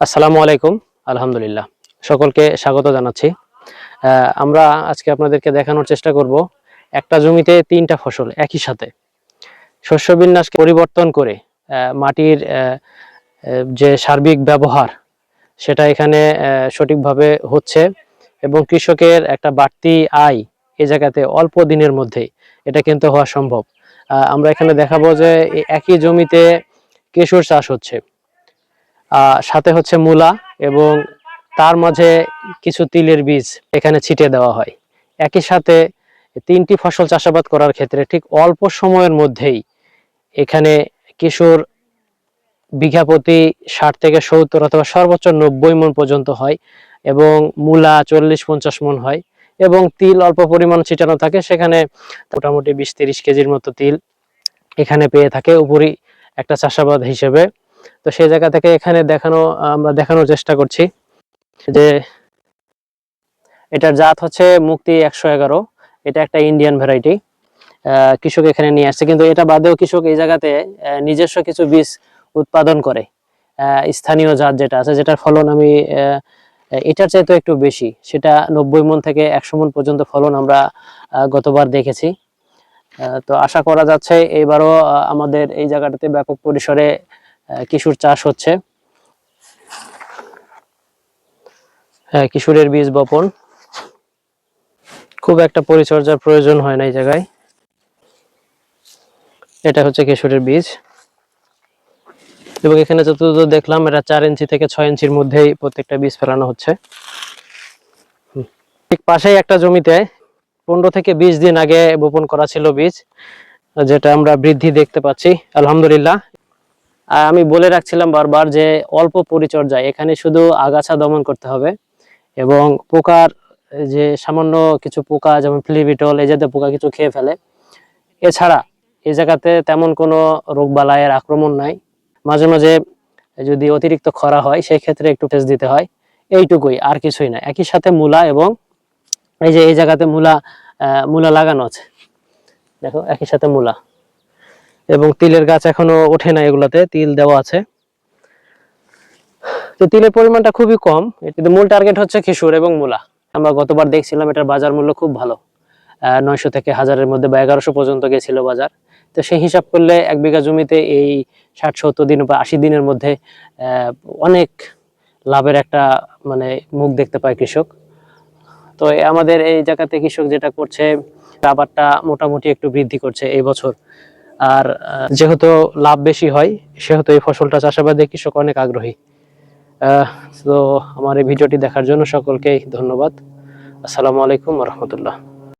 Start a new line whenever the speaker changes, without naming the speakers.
আসসালামু আলাইকুম, আলহামদুলিল্লাহ। সকলকে স্বাগত জানাচ্ছি। আমরা আজকে আপনাদেরকে দেখানোর চেষ্টা করব একটা জমিতে তিনটা ফসল একই সাথে। শস্য বিন্যাস পরিবর্তন করে মাটির যে সার্বিক ব্যবহার, সেটা এখানে সঠিকভাবে হচ্ছে এবং কৃষকের একটা বাড়তি আয় এ জায়গাতে অল্প দিনের মধ্যেই এটা কিন্তু হওয়া সম্ভব। আমরা এখানে দেখাবো যে একই জমিতে কেশুর চাষ হচ্ছে। সাথে হচ্ছে মূলা এবং তার মাঝে কিছু তিলের বীজ এখানে ছিটে দেওয়া হয়। একই সাথে তিনটি ফসল চাষাবাদ করার ক্ষেত্রে ঠিক অল্প সময়ের মধ্যেই এখানে কিশোর বিঘা প্রতি ষাট থেকে সত্তর অথবা সর্বোচ্চ নব্বই মন পর্যন্ত হয় এবং মূলা চল্লিশ পঞ্চাশ মন হয় এবং তিল অল্প পরিমাণ ছিটানো থাকে, সেখানে মোটামুটি বিশ তিরিশ কেজির মতো তিল এখানে পেয়ে থাকে। উপরি একটা চাষাবাদ হিসেবে তো সেই জায়গা থেকে এখানে দেখানো আমরা দেখানোর চেষ্টা করছি যে এটার জাত হচ্ছে মুক্তি একশো এগারো। এটা একটা ইন্ডিয়ান ভ্যারাইটি কৃষক এখানে নিয়ে আসছে। কিন্তু এটা বাদেও কৃষক এই জায়গাতে নিজস্ব কিছু বীজ উৎপাদন করে। স্থানীয় জাত যেটা আছে যেটার ফলন আমি এটার চাইতে একটু বেশি। সেটা নব্বই মন থেকে একশো মন পর্যন্ত ফলন আমরা গতবার দেখেছি। তো আশা করা যাচ্ছে এবারও আহ, আমাদের এই জায়গাটাতে ব্যাপক পরিসরে আহ, কিশোর চাষ হচ্ছে। হ্যাঁ কিশোরের বীজ বপন। খুব একটা পরিচর্যার প্রয়োজন হয় না এই জায়গায়। এটা হচ্ছে কিশোরের বীজ। এবং এখানে যতদূর দেখলাম, এটা চার ইঞ্চি থেকে ছয় ইঞ্চির মধ্যেই প্রত্যেকটা বীজ ফেলানো হচ্ছে। ঠিক পাশেই একটা জমিতে পনেরো থেকে বিশ দিন আগে বপন করা ছিল বীজ, যেটা আমরা বৃদ্ধি দেখতে পাচ্ছি। আলহামদুলিল্লাহ আমি বলে রাখছিলাম বারবার যে অল্প পরিচর্যা, এখানে শুধু আগাছা দমন করতে হবে এবং পোকার যে সামান্য কিছু পোকা, যেমন ফ্লিবিটল এই জাতীয় পোকা কিছু খেয়ে ফেলে। এছাড়া এই জায়গাতে তেমন কোনো রোগবালাইয়ের আক্রমণ নাই। মাঝে মাঝে যদি অতিরিক্ত খরা হয়, সেই ক্ষেত্রে একটু টেস্ট দিতে হয়। এইটুকুই, আর কিছুই না। একই সাথে মূলা এবং এই যে, এই জায়গাতে মূলা মূলা লাগানো আছে। দেখো, একই সাথে মূলা। এবং তিলের গাছ এখনও ওঠে না এগুলাতে, তিল দেওয়া আছে। তো তিলের পরিমাণটা খুবই কম। কিন্তু মূল টার্গেট হচ্ছে খিসুর এবং মূলা। আমরা গতবার দেখছিলাম এটার বাজার মূল্য খুব ভালো। নয়শো থেকে হাজারের মধ্যে বা এগারোশো পর্যন্ত গেছিল বাজার। তো সেই হিসাব করলে এক বিঘা জমিতে এই ষাট, সত্তর দিন বা আশি দিনের মধ্যে অনেক লাভের একটা মানে মুখ দেখতে পায় কৃষক। তো আমাদের এই জায়গাতে কৃষক যেটা করছে আবারটা মোটামুটি একটু বৃদ্ধি করছে এই বছর। আর যেহেতু লাভ বেশি হয়, সেহেতু এই ফসলটা চাষাবাদে কৃষক অনেক আগ্রহী। তো আমার এই ভিডিওটি দেখার জন্য সকলকেই ধন্যবাদ। আসসালামু আলাইকুম রহমতুল্লাহ।